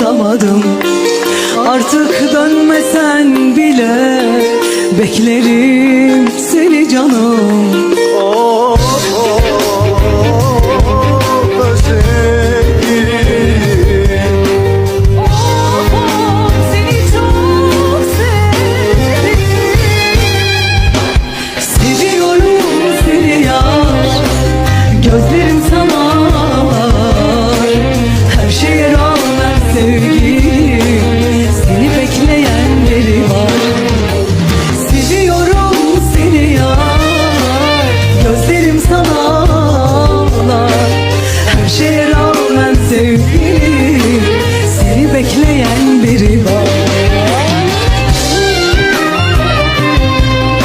unutamadım. Artık dönmesen bile Beklerim seni canım Gözlerim sana ağlar. Her şeye rağmen sevdim